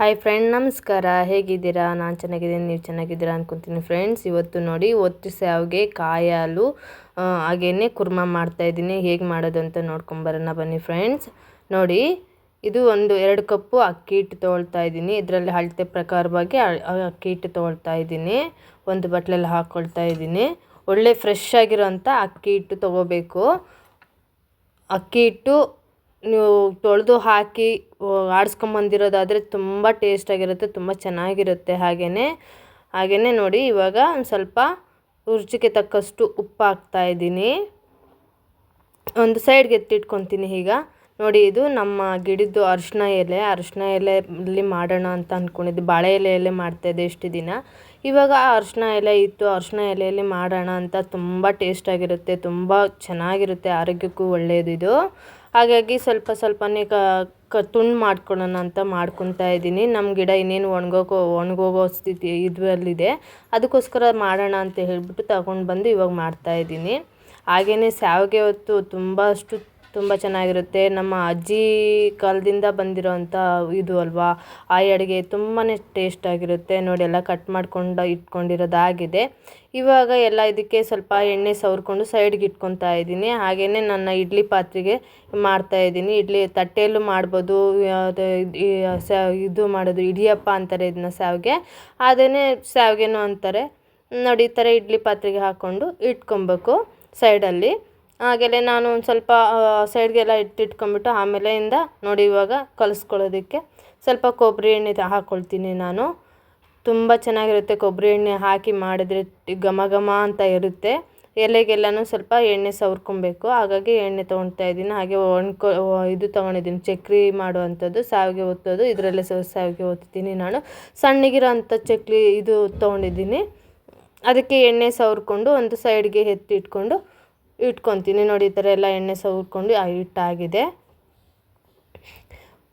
Hi friend ನಮಸ್ಕಾರ. ಹೇಗಿದ್ದೀರಾ? ನಾನು ಚೆನ್ನಾಗಿದ್ದೀನಿ. ನೀವು ಚೆನ್ನಾಗಿದ್ದೀರಾ ಅಂದ್ಕೊತೀನಿ ಫ್ರೆಂಡ್ಸ್ ಇವತ್ತು ನೋಡಿ ಒತ್ತು ಸಾವಿಗೆ ಕಾಯಾಲು ಹಾಲು ಹಾಗೇನೆ ಕುರ್ಮಾ ಮಾಡ್ತಾಯಿದ್ದೀನಿ ಹೇಗೆ ಮಾಡೋದು ಅಂತ ನೋಡ್ಕೊಂಬರೋಣ ಬನ್ನಿ ಫ್ರೆಂಡ್ಸ್ ನೋಡಿ, ಇದು ಒಂದು ಎರಡು ಕಪ್ಪು ಅಕ್ಕಿ ಹಿಟ್ಟು ತೊಗೊಳ್ತಾ ಇದ್ದೀನಿ. ಇದರಲ್ಲಿ ಅಳತೆ ಪ್ರಕಾರವಾಗಿ ಅಕ್ಕಿ ಹಿಟ್ಟು ತೊಗೊಳ್ತಾ ಇದ್ದೀನಿ. ಒಂದು ಬಟ್ಲಲ್ಲಿ ಹಾಕ್ಕೊಳ್ತಾ ಇದ್ದೀನಿ. ಒಳ್ಳೆ ಫ್ರೆಶ್ ಆಗಿರೋಂಥ ಅಕ್ಕಿ ಹಿಟ್ಟು ತೊಗೋಬೇಕು. ಅಕ್ಕಿ ಹಿಟ್ಟು ನೀವು ತೊಳೆದು ಹಾಕಿ ಆಡಿಸ್ಕೊಂಬಂದಿರೋದಾದರೆ ತುಂಬ ಟೇಸ್ಟಾಗಿರುತ್ತೆ, ತುಂಬ ಚೆನ್ನಾಗಿರುತ್ತೆ ಹಾಗೆಯೇ ಹಾಗೆಯೇ ನೋಡಿ, ಇವಾಗ ಒಂದು ಸ್ವಲ್ಪ ರುಚಿಗೆ ತಕ್ಕಷ್ಟು ಉಪ್ಪು ಹಾಕ್ತಾ ಇದ್ದೀನಿ. ಒಂದು ಸೈಡ್ಗೆ ಎತ್ತಿಟ್ಕೊತೀನಿ ಈಗ. ನೋಡಿ, ಇದು ನಮ್ಮ ಗಿಡದ್ದು ಅರಶಿನ ಎಲೆ. ಅರಿಶಿನ ಎಲೆಯಲ್ಲಿ ಮಾಡೋಣ ಅಂತ ಅಂದ್ಕೊಂಡಿದ್ದೆ ಬಾಳೆ ಎಲೆಯಲ್ಲೇ ಮಾಡ್ತಾಯಿದ್ದೆ ಇಷ್ಟು ದಿನ. ಇವಾಗ ಅರಶಿನ ಎಲೆ ಇತ್ತು. ಅರಶಿನ ಎಲೆಯಲ್ಲಿ ಮಾಡೋಣ ಅಂತ ತುಂಬ ಟೇಸ್ಟಾಗಿರುತ್ತೆ. ತುಂಬ ಚೆನ್ನಾಗಿರುತ್ತೆ. ಆರೋಗ್ಯಕ್ಕೂ ಒಳ್ಳೆಯದು ಇದು ಹಾಗಾಗಿ ಸ್ವಲ್ಪ ಸ್ವಲ್ಪನೇ ಕ ತುಂಡು ಮಾಡ್ಕೊಳ್ಳೋಣ ಅಂತ ಮಾಡ್ಕೊತಾ ಇದ್ದೀನಿ. ನಮ್ಮ ಗಿಡ ಇನ್ನೇನು ಒಣಗೋಕೋ, ಒಣಗೋಗೋ ಸ್ಥಿತಿ ಇದರಲ್ಲಿದೆ. ಅದಕ್ಕೋಸ್ಕರ ಮಾಡೋಣ ಅಂತ ಹೇಳಿಬಿಟ್ಟು ತಗೊಂಡು ಬಂದು ಇವಾಗ ಮಾಡ್ತಾ ಇದ್ದೀನಿ. ಹಾಗೆಯೇ ಶಾವಿಗೆ ಹೊತ್ತು ತುಂಬ ಅಷ್ಟು ತುಂಬ ಚೆನ್ನಾಗಿರುತ್ತೆ. ನಮ್ಮ ಅಜ್ಜಿ ಕಾಲದಿಂದ ಬಂದಿರೋವಂಥ ಇದು ಅಲ್ವಾ? ಆ ಅಡುಗೆ ತುಂಬಾ ಟೇಸ್ಟಾಗಿರುತ್ತೆ ನೋಡಿ, ಎಲ್ಲ ಕಟ್ ಮಾಡ್ಕೊಂಡು ಇಟ್ಕೊಂಡಿರೋದಾಗಿದೆ ಇವಾಗ ಎಲ್ಲ ಇದಕ್ಕೆ ಸ್ವಲ್ಪ ಎಣ್ಣೆ ಸವರ್ಕೊಂಡು ಸೈಡ್ಗೆ ಇಟ್ಕೊತಾ ಇದ್ದೀನಿ. ಹಾಗೆಯೇ ನನ್ನ ಇಡ್ಲಿ ಪಾತ್ರೆಗೆ ಮಾಡ್ತಾ ಇದ್ದೀನಿ. ಇಡ್ಲಿ ತಟ್ಟೆಯಲ್ಲೂ ಮಾಡ್ಬೋದು. ಇದು ಮಾಡೋದು ಇಡಿಯಪ್ಪ ಅಂತಾರೆ ಇದನ್ನ ಶಾವಿಗೆ ಅದೇ ಶಾವಿಗೆನೂ ಅಂತಾರೆ. ನೋಡಿ, ಈ ಥರ ಇಡ್ಲಿ ಪಾತ್ರೆಗೆ ಹಾಕ್ಕೊಂಡು ಇಟ್ಕೊಬೇಕು ಸೈಡಲ್ಲಿ ಹಾಗೆಯೇ ನಾನು ಒಂದು ಸ್ವಲ್ಪ ಸೈಡ್ಗೆಲ್ಲ ಇಟ್ಟಿಟ್ಕೊಂಬಿಟ್ಟು ಆಮೇಲೆಯಿಂದ ನೋಡಿ ಇವಾಗ ಕಲಿಸ್ಕೊಳ್ಳೋದಕ್ಕೆ ಸ್ವಲ್ಪ ಕೊಬ್ಬರಿ ಎಣ್ಣೆ ಹಾಕ್ಕೊಳ್ತೀನಿ ನಾನು. ತುಂಬ ಚೆನ್ನಾಗಿರುತ್ತೆ ಕೊಬ್ಬರಿ ಎಣ್ಣೆ ಹಾಕಿ ಮಾಡಿದರೆ ಘಮ ಘಮ ಅಂತ ಇರುತ್ತೆ. ಎಲೆಗೆಲ್ಲನೂ ಸ್ವಲ್ಪ ಎಣ್ಣೆ ಸವರ್ಕೊಬೇಕು. ಹಾಗಾಗಿ ಎಣ್ಣೆ ತೊಗೊಳ್ತಾ ಇದ್ದೀನಿ. ಹಾಗೆ ಒಣ್ಕೊ ಇದು ತೊಗೊಂಡಿದ್ದೀನಿ. ಚಕ್ರಿ ಮಾಡುವಂಥದ್ದು, ಸಾವಿಗೆ ಒತ್ತೋದು, ಇದರಲ್ಲೇ ಸಾವಿಗೆ ಒತ್ತೀನಿ ನಾನು. ಸಣ್ಣಗಿರೋ ಅಂಥ ಚಕ್ಲಿ ಇದು ತೊಗೊಂಡಿದ್ದೀನಿ. ಅದಕ್ಕೆ ಎಣ್ಣೆ ಸವರ್ಕೊಂಡು ಒಂದು ಸೈಡ್ಗೆ ಎತ್ತಿ ಇಟ್ಕೊಂಡು ಇಟ್ಕೊತೀನಿ ನೋಡಿ, ಈ ಥರ ಎಲ್ಲ ಎಣ್ಣೆ ಸವರ್ಕೊಂಡು ಹಿಟ್ಟಾಗಿದೆ.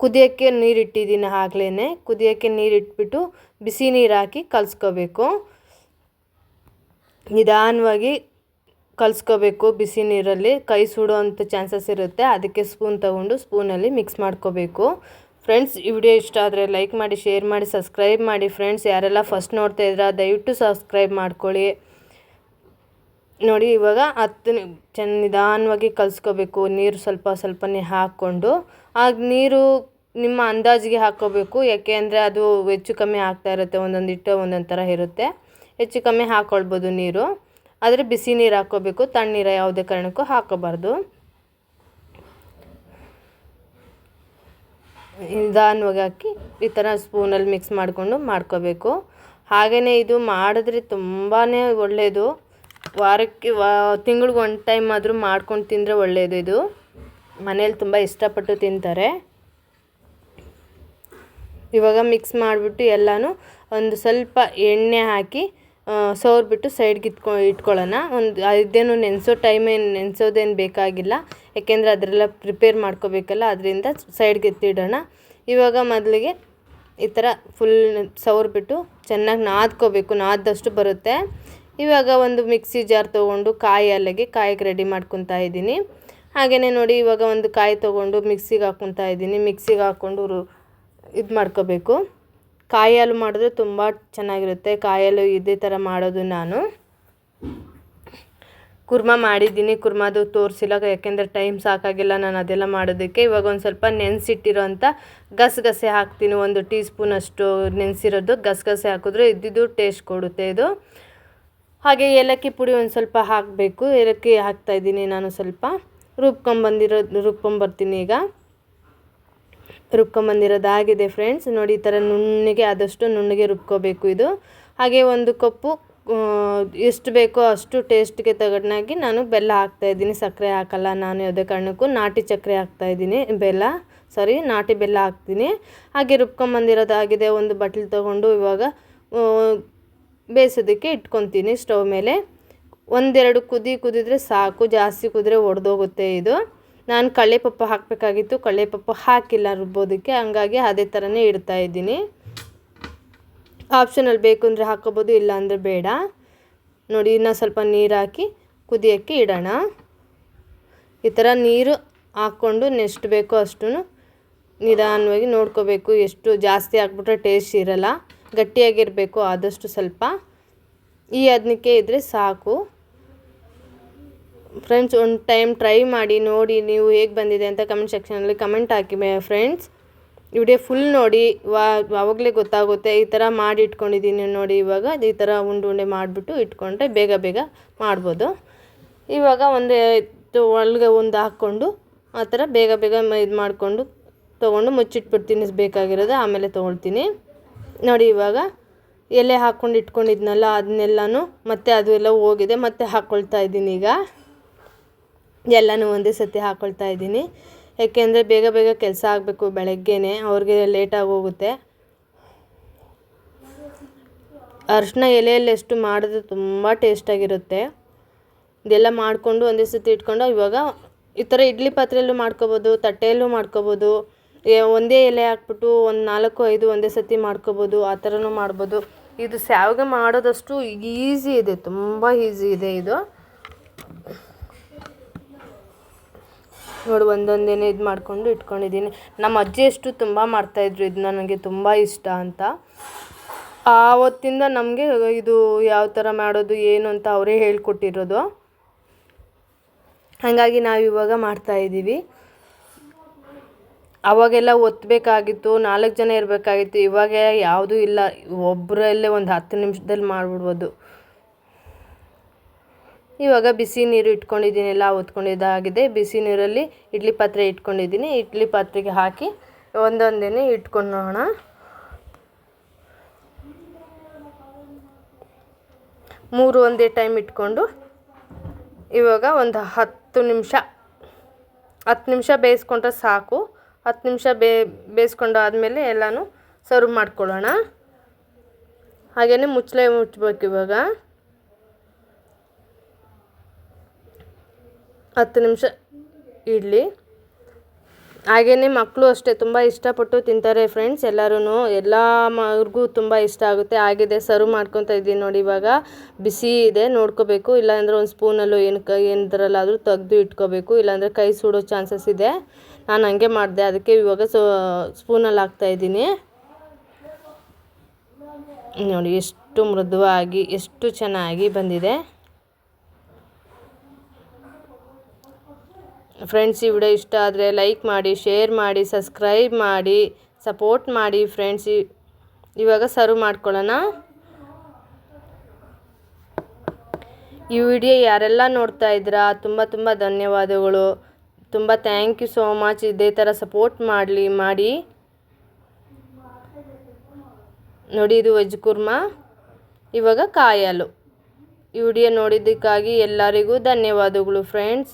ಕುದಿಯೋಕ್ಕೆ ನೀರು ಇಟ್ಟಿದ್ದೀನಿ ಆಗ್ಲೇ ಕುದಿಯೋಕ್ಕೆ ನೀರು ಇಟ್ಬಿಟ್ಟು ಬಿಸಿ ನೀರು ಹಾಕಿ ಕಲಸ್ಕೋಬೇಕು. ನಿಧಾನವಾಗಿ ಕಲಿಸ್ಕೋಬೇಕು ಬಿಸಿ ನೀರಲ್ಲಿ. ಕೈ ಸುಡೋವಂಥ ಚಾನ್ಸಸ್ ಇರುತ್ತೆ. ಅದಕ್ಕೆ ಸ್ಪೂನ್ ತಗೊಂಡು ಸ್ಪೂನಲ್ಲಿ ಮಿಕ್ಸ್ ಮಾಡ್ಕೋಬೇಕು. ಫ್ರೆಂಡ್ಸ್, ಈ ವಿಡಿಯೋ ಇಷ್ಟ ಆದರೆ ಲೈಕ್ ಮಾಡಿ, ಶೇರ್ ಮಾಡಿ, ಸಬ್ಸ್ಕ್ರೈಬ್ ಮಾಡಿ. ಫ್ರೆಂಡ್ಸ್, ಯಾರೆಲ್ಲ ಫಸ್ಟ್ ನೋಡ್ತಾ ಇದ್ದೀರಾ ದಯವಿಟ್ಟು ಸಬ್ಸ್ಕ್ರೈಬ್ ಮಾಡ್ಕೊಳ್ಳಿ. ನೋಡಿ, ಇವಾಗ ಹತ್ತು ಚೆನ್ನ ನಿಧಾನವಾಗಿ ಕಲಿಸ್ಕೋಬೇಕು. ನೀರು ಸ್ವಲ್ಪ ಸ್ವಲ್ಪನೇ ಹಾಕ್ಕೊಂಡು. ಆಗ ನೀರು ನಿಮ್ಮ ಅಂದಾಜಿಗೆ ಹಾಕ್ಕೋಬೇಕು. ಯಾಕೆ ಅಂದರೆ ಅದು ಹೆಚ್ಚು ಕಮ್ಮಿ ಆಗ್ತಾ ಇರುತ್ತೆ. ಒಂದೊಂದು ಇಟ್ಟು ಒಂದೊಂದು ಥರ ಇರುತ್ತೆ. ಹೆಚ್ಚು ಕಮ್ಮಿ ಹಾಕ್ಕೊಳ್ಬೋದು ನೀರು. ಆದರೆ ಬಿಸಿ ನೀರು ಹಾಕ್ಕೋಬೇಕು. ತಣ್ಣೀರು ಯಾವುದೇ ಕಾರಣಕ್ಕೂ ಹಾಕೋಬಾರ್ದು ನಿಧಾನವಾಗಿ ಹಾಕಿ ಈ ಥರ ಸ್ಪೂನಲ್ಲಿ ಮಿಕ್ಸ್ ಮಾಡಿಕೊಂಡು ಮಾಡ್ಕೋಬೇಕು. ಹಾಗೆಯೇ ಇದು ಮಾಡಿದ್ರೆ ತುಂಬಾ ಒಳ್ಳೆಯದು ವಾರಕ್ಕೆ ವಾ, ತಿಂಗ್ಳಿಗೆ ಒಂದು ಟೈಮ್ ಆದರೂ ಮಾಡ್ಕೊಂಡು ತಿಂದರೆ ಒಳ್ಳೆಯದು ಇದು. ಮನೇಲಿ ತುಂಬ ಇಷ್ಟಪಟ್ಟು ತಿಂತಾರೆ. ಇವಾಗ ಮಿಕ್ಸ್ ಮಾಡಿಬಿಟ್ಟು ಎಲ್ಲನೂ ಒಂದು ಸ್ವಲ್ಪ ಎಣ್ಣೆ ಹಾಕಿ ಸೋರ್ಬಿಟ್ಟು ಸೈಡ್ಗೆ ಇಟ್ಕೊ ಇಟ್ಕೊಳ್ಳೋಣ. ಒಂದು ಅದೇನು ನೆನೆಸೋ ಟೈಮೇನು ನೆನೆಸೋದೇನು ಬೇಕಾಗಿಲ್ಲ. ಯಾಕೆಂದರೆ ಅದರೆಲ್ಲ ಪ್ರಿಪೇರ್ ಮಾಡ್ಕೋಬೇಕಲ್ಲ, ಅದರಿಂದ ಸೈಡ್ಗೆ ಎತ್ತಿಡೋಣ. ಇವಾಗ ಮೊದಲಿಗೆ ಈ ಥರ ಫುಲ್ ಸವರ್ಬಿಟ್ಟು ಚೆನ್ನಾಗಿ ನಾದ್ಕೋಬೇಕು. ನಾದ್ದಷ್ಟು ಬರುತ್ತೆ. ಇವಾಗ ಒಂದು ಮಿಕ್ಸಿ ಜಾರ್ ತೊಗೊಂಡು ಕಾಯಿ ಅಲ್ಲಿಗೆ ಕಾಯಿಗೆ ರೆಡಿ ಮಾಡ್ಕೊತಾ ಇದ್ದೀನಿ. ಹಾಗೆಯೇ ನೋಡಿ ಇವಾಗ ಒಂದು ಕಾಯಿ ತೊಗೊಂಡು ಮಿಕ್ಸಿಗೆ ಹಾಕ್ಕೊತಾ ಇದ್ದೀನಿ. ಮಿಕ್ಸಿಗೆ ಹಾಕ್ಕೊಂಡು ಇದು ಮಾಡ್ಕೋಬೇಕು. ಕಾಯಿ ಹಾಲು ಮಾಡಿದ್ರೆ ತುಂಬ ಚೆನ್ನಾಗಿರುತ್ತೆ. ಕಾಯಿ ಹಾಲು ಇದೇ ಥರ ಮಾಡೋದು ನಾನು. ಕುರ್ಮಾ ಮಾಡಿದ್ದೀನಿ. ಕುರ್ಮಾದು ತೋರಿಸಿಲ್ಲ, ಯಾಕೆಂದರೆ ಟೈಮ್ ಸಾಕಾಗಿಲ್ಲ ನಾನು ಅದೆಲ್ಲ ಮಾಡೋದಕ್ಕೆ. ಇವಾಗ ಒಂದು ಸ್ವಲ್ಪ ನೆನೆಸಿಟ್ಟಿರೋಂಥ ಗಸಗಸೆ ಹಾಕ್ತೀನಿ. ಒಂದು ಟೀ ಸ್ಪೂನಷ್ಟು ನೆನೆಸಿರೋದು ಗಸಗಸೆ ಹಾಕಿದ್ರೆ ಇದ್ದಿದ್ದು ಟೇಸ್ಟ್ ಕೊಡುತ್ತೆ ಇದು. ಹಾಗೆ ಏಲಕ್ಕಿ ಪುಡಿ ಒಂದು ಸ್ವಲ್ಪ ಹಾಕಬೇಕು. ಏಲಕ್ಕಿ ಹಾಕ್ತಾ ಇದ್ದೀನಿ ನಾನು ಸ್ವಲ್ಪ. ರುಬ್ಕೊಂಬಂದಿರೋ ರುಬ್ಕೊಂಬರ್ತೀನಿ ಈಗ. ರುಬ್ಕೊಂಬಂದಿರೋದಾಗಿದೆ ಫ್ರೆಂಡ್ಸ್ ನೋಡಿ ಈ ಥರ ನುಣ್ಣಗೆ ಆದಷ್ಟು ನುಣ್ಣಗೆ ರುಬ್ಕೋಬೇಕು ಇದು. ಹಾಗೆ ಒಂದು ಕಪ್ಪು ಎಷ್ಟು ಬೇಕೋ ಅಷ್ಟು ಟೇಸ್ಟ್ಗೆ ತಗೊಂಡಾಗಿ ನಾನು ಬೆಲ್ಲ ಹಾಕ್ತಾಯಿದ್ದೀನಿ ಸಕ್ಕರೆ ಹಾಕಲ್ಲ ನಾನು ಯಾವುದೇ ಕಾರಣಕ್ಕೂ. ನಾಟಿ ಸಕ್ಕರೆ ಹಾಕ್ತಾಯಿದ್ದೀನಿ ಬೆಲ್ಲ ಸಾರಿ ನಾಟಿ ಬೆಲ್ಲ ಹಾಕ್ತೀನಿ. ಹಾಗೆ ರುಬ್ಕೊಂಬಂದಿರೋದಾಗಿದೆ ಒಂದು ಬಟ್ಲು ತೊಗೊಂಡು ಇವಾಗ ಬೇಯಿಸೋದಕ್ಕೆ ಇಟ್ಕೊತೀನಿ ಸ್ಟವ್ ಮೇಲೆ. ಒಂದೆರಡು ಕುದಿ ಕುದಿದ್ರೆ ಸಾಕು, ಜಾಸ್ತಿ ಕುದಿದ್ರೆ ಒಡೆದೋಗುತ್ತೆ ಇದು. ನಾನು ಕಳ್ಳೆಪಪ್ಪ ಹಾಕಬೇಕಾಗಿತ್ತು, ಕಳ್ಳೆಪಪ್ಪ ಹಾಕಿಲ್ಲ ರುಬ್ಬೋದಕ್ಕೆ, ಹಂಗಾಗಿ ಅದೇ ಥರನೇ ಇಡ್ತಾ ಇದ್ದೀನಿ. ಆಪ್ಷನಲ್ ಬೇಕು ಅಂದರೆ ಹಾಕೋಬೋದು ಇಲ್ಲ ಅಂದರೆ ಬೇಡ. ನೋಡಿ, ಇನ್ನೂ ಸ್ವಲ್ಪ ನೀರು ಹಾಕಿ ಕುದಿಯೋಕ್ಕೆ ಇಡೋಣ. ಈ ಥರ ನೀರು ಹಾಕ್ಕೊಂಡು ನೆಸ್ಟ್ ಬೇಕೋ ಅಷ್ಟು ನಿಧಾನವಾಗಿ ನೋಡ್ಕೋಬೇಕು. ಎಷ್ಟು ಜಾಸ್ತಿ ಹಾಕ್ಬಿಟ್ರೆ ಟೇಸ್ಟ್ ಇರಲ್ಲ. ಗಟ್ಟಿಯಾಗಿರಬೇಕು, ಆದಷ್ಟು ಸ್ವಲ್ಪ. ಈ ಅದಕ್ಕೆ ಇದ್ದರೆ ಸಾಕು. ಫ್ರೆಂಡ್ಸ್ ಒಂದು ಟೈಮ್ ಟ್ರೈ ಮಾಡಿ, ನೋಡಿ ನೀವು ಹೇಗೆ ಬಂದಿದೆ ಅಂತ ಕಮೆಂಟ್ ಸೆಕ್ಷನಲ್ಲಿ ಕಮೆಂಟ್ ಹಾಕಿ ಫ್ರೆಂಡ್ಸ್ ವಿಡಿಯೋ ಫುಲ್ ನೋಡಿ, ವಾ ಆವಾಗಲೇ ಗೊತ್ತಾಗುತ್ತೆ, ಈ ಥರ ಮಾಡಿ ಇಟ್ಕೊಂಡಿದ್ದೀನಿ ನೋಡಿ ಇವಾಗ. ಈ ಥರ ಉಂಡೆ ಉಂಡೆ ಮಾಡಿಬಿಟ್ಟು ಇಟ್ಕೊಂಡ್ರೆ ಬೇಗ ಬೇಗ ಮಾಡ್ಬೋದು. ಇವಾಗ ಒಂದು ಒಳಗೆ ಒಂದು ಹಾಕ್ಕೊಂಡು, ಆ ಥರ ಬೇಗ ಬೇಗ ಇದು ಮಾಡಿಕೊಂಡು ತೊಗೊಂಡು ಮುಚ್ಚಿಟ್ಬಿಡ್ತೀನಿ ಬೇಕಾಗಿರೋದು ಆಮೇಲೆ ತೊಗೊಳ್ತೀನಿ. ನೋಡಿ ಇವಾಗ, ಎಲೆ ಹಾಕ್ಕೊಂಡು ಇಟ್ಕೊಂಡಿದ್ನಲ್ಲ ಅದನ್ನೆಲ್ಲನೂ ಮತ್ತೆ ಅದು ಎಲ್ಲ ಹೋಗಿದೆ, ಮತ್ತೆ ಹಾಕ್ಕೊಳ್ತಾ ಇದ್ದೀನಿ ಈಗ. ಎಲ್ಲನೂ ಒಂದೇ ಸತಿ ಹಾಕ್ಕೊಳ್ತಾ ಇದ್ದೀನಿ. ಯಾಕೆಂದರೆ ಬೇಗ ಬೇಗ ಕೆಲಸ ಆಗಬೇಕು ಬೆಳಗ್ಗೆನೇ, ಅವ್ರಿಗೆ ಲೇಟಾಗಿ ಹೋಗುತ್ತೆ. ಅರಿಶಿನ ಎಲೆಯಲ್ಲಿ ಎಷ್ಟು ಮಾಡಿದ್ರೆ ತುಂಬ ಟೇಸ್ಟಾಗಿರುತ್ತೆ ಇದೆಲ್ಲ ಮಾಡಿಕೊಂಡು ಒಂದೇ ಸತಿ ಇಟ್ಕೊಂಡು ಇವಾಗ ಈ ಥರ ಇಡ್ಲಿ ಪಾತ್ರೆಯಲ್ಲೂ ಮಾಡ್ಕೊಬೋದು, ತಟ್ಟೆಯಲ್ಲೂ ಮಾಡ್ಕೋಬೋದು. ಒಂದೇ ಎಲೆ ಹಾಕ್ಬಿಟ್ಟು ಒಂದು ನಾಲ್ಕು, ಐದು ಒಂದೇ ಸತಿ ಮಾಡ್ಕೋಬೋದು, ಆ ಥರನೂ ಮಾಡ್ಬೋದು. ಇದು ಸ್ಯಾವಿಗೆ ಮಾಡೋದಷ್ಟು ಈಸಿ ಇದೆ, ತುಂಬ ಈಸಿ ಇದೆ ಇದು. ನೋಡಿ, ಒಂದೊಂದೇನೆ ಇದು ಮಾಡಿಕೊಂಡು ಇಟ್ಕೊಂಡಿದ್ದೀನಿ. ನಮ್ಮ ಅಜ್ಜಿ ಅಷ್ಟು ತುಂಬ ಮಾಡ್ತಾಯಿದ್ರು, ಇದು ನನಗೆ ತುಂಬ ಇಷ್ಟ ಅಂತ. ಆವತ್ತಿಂದ ನಮಗೆ ಇದು ಯಾವ ಥರ ಮಾಡೋದು, ಏನು ಅಂತ ಅವರೇ ಹೇಳ್ಕೊಟ್ಟಿರೋದು. ಹಾಗಾಗಿ ನಾವು ಇವಾಗ ಮಾಡ್ತಾಯಿದ್ದೀವಿ. ಅವಾಗೆಲ್ಲ ಒತ್ತಬೇಕಾಗಿತ್ತು ನಾಲ್ಕು ಜನ ಇರಬೇಕಾಗಿತ್ತು, ಇವಾಗ ಯಾವುದೂ ಇಲ್ಲ. ಒಬ್ಬರಲ್ಲೇ ಒಂದು ಹತ್ತು ನಿಮಿಷದಲ್ಲಿ ಮಾಡಿಬಿಡ್ಬೋದು. ಇವಾಗ ಬಿಸಿ ನೀರು ಇಟ್ಕೊಂಡಿದ್ದೀನಿ, ಎಲ್ಲ ಒತ್ಕೊಂಡಿದ್ದಾಗಿದೆ ಬಿಸಿ ನೀರಲ್ಲಿ ಇಡ್ಲಿ ಪಾತ್ರೆ ಇಟ್ಕೊಂಡಿದ್ದೀನಿ. ಇಡ್ಲಿ ಪಾತ್ರೆಗೆ ಹಾಕಿ ಒಂದೊಂದೇ ಇಟ್ಕೊಂಡೋಣ. ಮೂರು ಒಂದೇ ಟೈಮ್ ಇಟ್ಕೊಂಡು ಇವಾಗ ಒಂದು ಹತ್ತು ನಿಮಿಷ ಹತ್ತು ನಿಮಿಷ ಬೇಯಿಸ್ಕೊಂಡ್ರೆ ಸಾಕು. ಹತ್ತು ನಿಮಿಷ ಬೇ ಬೇಯಿಸ್ಕೊಂಡು ಆದಮೇಲೆ ಎಲ್ಲನೂ ಸರ್ವ್ ಮಾಡ್ಕೊಳ್ಳೋಣ. ಹಾಗೆಯೇ ಮುಚ್ಚಲೆ ಮುಚ್ಚಬೇಕು ಇವಾಗ. ಹತ್ತು ನಿಮಿಷ ಇಡಲಿ. ಹಾಗೆಯೇ ಮಕ್ಕಳು ಅಷ್ಟೇ, ತುಂಬ ಇಷ್ಟಪಟ್ಟು ತಿಂತಾರೆ ಫ್ರೆಂಡ್ಸ್ ಎಲ್ಲರೂ ಎಲ್ಲ ಅವ್ರಿಗೂ ತುಂಬ ಇಷ್ಟ ಆಗುತ್ತೆ. ಆಗಿದೆ ಸರ್ವ್ ಮಾಡ್ಕೊತಾ ಇದ್ದೀನಿ ನೋಡಿ ಇವಾಗ. ಬಿಸಿ ಇದೆ, ನೋಡ್ಕೋಬೇಕು. ಇಲ್ಲಾಂದರೆ ಒಂದು ಸ್ಪೂನಲ್ಲೂ ಕೈ, ಏನದ್ರಲ್ಲಾದರೂ ತೆಗೆದು ಇಟ್ಕೋಬೇಕು. ಇಲ್ಲಾಂದರೆ ಕೈ ಸುಡೋ ಚಾನ್ಸಸ್ ಇದೆ. ನಾನು ಹಂಗೆ ಮಾಡಿದೆ. ಅದಕ್ಕೆ ಇವಾಗ ಸೊ ಸ್ಪೂನಲ್ಲಿ ಹಾಕ್ತಾಯಿದ್ದೀನಿ ನೋಡಿ, ಎಷ್ಟು ಮೃದುವಾಗಿ, ಎಷ್ಟು ಚೆನ್ನಾಗಿ ಬಂದಿದೆ. ಫ್ರೆಂಡ್ಸ್ ಈ ವಿಡಿಯೋ ಇಷ್ಟ ಆದರೆ ಲೈಕ್ ಮಾಡಿ ಶೇರ್ ಮಾಡಿ ಸಬ್ಸ್ಕ್ರೈಬ್ ಮಾಡಿ ಸಪೋರ್ಟ್ ಮಾಡಿ ಫ್ರೆಂಡ್ಸ್ ಇವಾಗ ಸರ್ವ್ ಮಾಡ್ಕೊಳ್ಳೋಣ. ಈ ವಿಡಿಯೋ ಯಾರೆಲ್ಲ ನೋಡ್ತಾ ಇದ್ದೀರಾ, ತುಂಬ ತುಂಬ ಧನ್ಯವಾದಗಳು. ತುಂಬ ಥ್ಯಾಂಕ್ ಯು ಸೋ ಮಚ್ ಇದೇ ಥರ ಸಪೋರ್ಟ್ ಮಾಡಲಿ, ಮಾಡಿ. ನೋಡಿ ಇದು ವೆಜ್ ಕುರ್ಮಾ. ಇವಾಗ ಕಾಯಲು. ಈ ವಿಡಿಯೋ ನೋಡಿದ್ದಕ್ಕಾಗಿ ಎಲ್ಲರಿಗೂ ಧನ್ಯವಾದಗಳು friends